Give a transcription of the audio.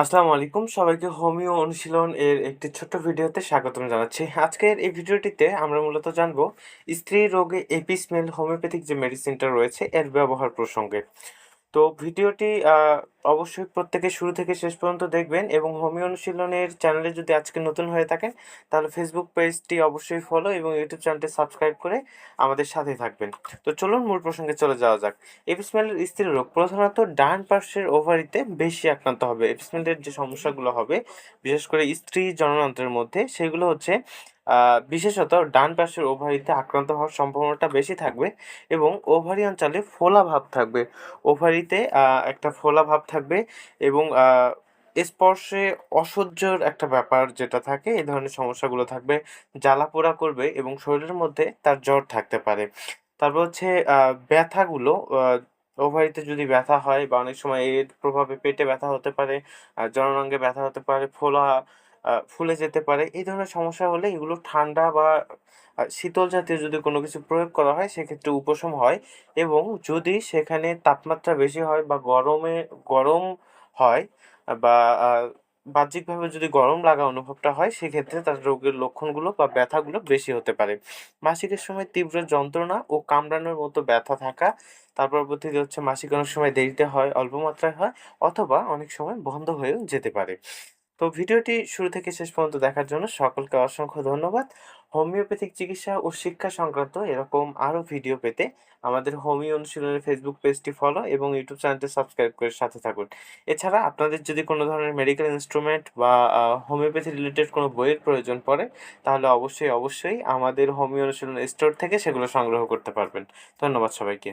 আসসালামু আলাইকুম। সবাইকে হোমিও অনুশীলন এর একটি ছোট্ট ভিডিওতে স্বাগতম জানাচ্ছি। আজকের এই ভিডিওটিতে আমরা মূলত জানব স্ত্রী রোগে এপিসমেল হোমিওপ্যাথিক যে মেডিসিনটা রয়েছে, এর ব্যবহার প্রসঙ্গে। তো ভিডিওটি অবশ্যই প্রত্যেকে শুরু থেকে শেষ পর্যন্ত দেখবেন এবং হোমিও অনুশীলনের চ্যানেলে যদি আজকে নতুন হয়ে থাকেন, তাহলে ফেসবুক পেজটি অবশ্যই ফলো এবং ইউটিউব চ্যানেলটি সাবস্ক্রাইব করে আমাদের সাথে থাকবেন। তো চলুন মূল প্রসঙ্গে চলে যাওয়া যাক। এপিসমেলের স্ত্রী রোগ, প্রধানত ডান পার্শ্বের ওভারিতে বেশি আক্রান্ত হবে। এপিসমেলের যে সমস্যাগুলো হবে, বিশেষ করে স্ত্রী জননান্ত্রের মধ্যে, সেগুলো হচ্ছে বিশেষত ডান পাশের ওভারিতে আক্রান্ত হওয়ার সম্ভাবনাটা বেশি থাকবে এবং ওভারি অঞ্চলে ফোলা ভাব থাকবে। ওভারিতে একটা ফোলা ভাব থাকবে এবং স্পর্শে অসহ্যর একটা ব্যাপার যেটা থাকে, এই ধরনের সমস্যাগুলো থাকবে, জ্বালা পোড়া করবে এবং শরীরের মধ্যে তার জ্বর থাকতে পারে। তারপর হচ্ছে ব্যথাগুলো ওভারিতে যদি ব্যথা হয় বা অনেক সময় এর প্রভাবে পেটে ব্যথা হতে পারে আর জননাঙ্গে ব্যথা হতে পারে, ফোলা ফুলে যেতে পারে। এই ধরনের সমস্যা হলে এগুলো ঠান্ডা বা শীতল জাতীয় যদি কোনো কিছু প্রয়োগ করা হয়, সেক্ষেত্রে উপশম হয় এবং যদি সেখানে তাপমাত্রা বেশি হয় বা গরমে, গরম হয় বা বাহ্যিকভাবে যদি গরম লাগা অনুভবটা হয়, সেক্ষেত্রে তার রোগের লক্ষণগুলো বা ব্যথাগুলো বেশি হতে পারে। মাসিকের সময় তীব্র যন্ত্রণা ও কামড়ানোর মতো ব্যথা থাকা, তার পরবর্তীতে হচ্ছে মাসিক অনেক সময় দেরিতে হয়, অল্প মাত্রায় হয়, অথবা অনেক সময় বন্ধ হয়েও যেতে পারে। তো ভিডিওটি শুরু থেকে শেষ পর্যন্ত দেখার জন্য সকলকে অসংখ্য ধন্যবাদ। হোমিওপ্যাথিক চিকিৎসা ও শিক্ষা সংক্রান্ত এরকম আরও ভিডিও পেতে আমাদের হোমিও অনুশীলনের ফেসবুক পেজটি ফলো এবং ইউটিউব চ্যানেলটি সাবস্ক্রাইব করে সাথে থাকুন। এছাড়া আপনাদের যদি কোনো ধরনের মেডিকেল ইনস্ট্রুমেন্ট বা হোমিওপ্যাথি রিলেটেড কোনো বইয়ের প্রয়োজন পড়ে, তাহলে অবশ্যই অবশ্যই আমাদের হোমিও অনুশীলন স্টোর থেকে সেগুলো সংগ্রহ করতে পারবেন। ধন্যবাদ সবাইকে।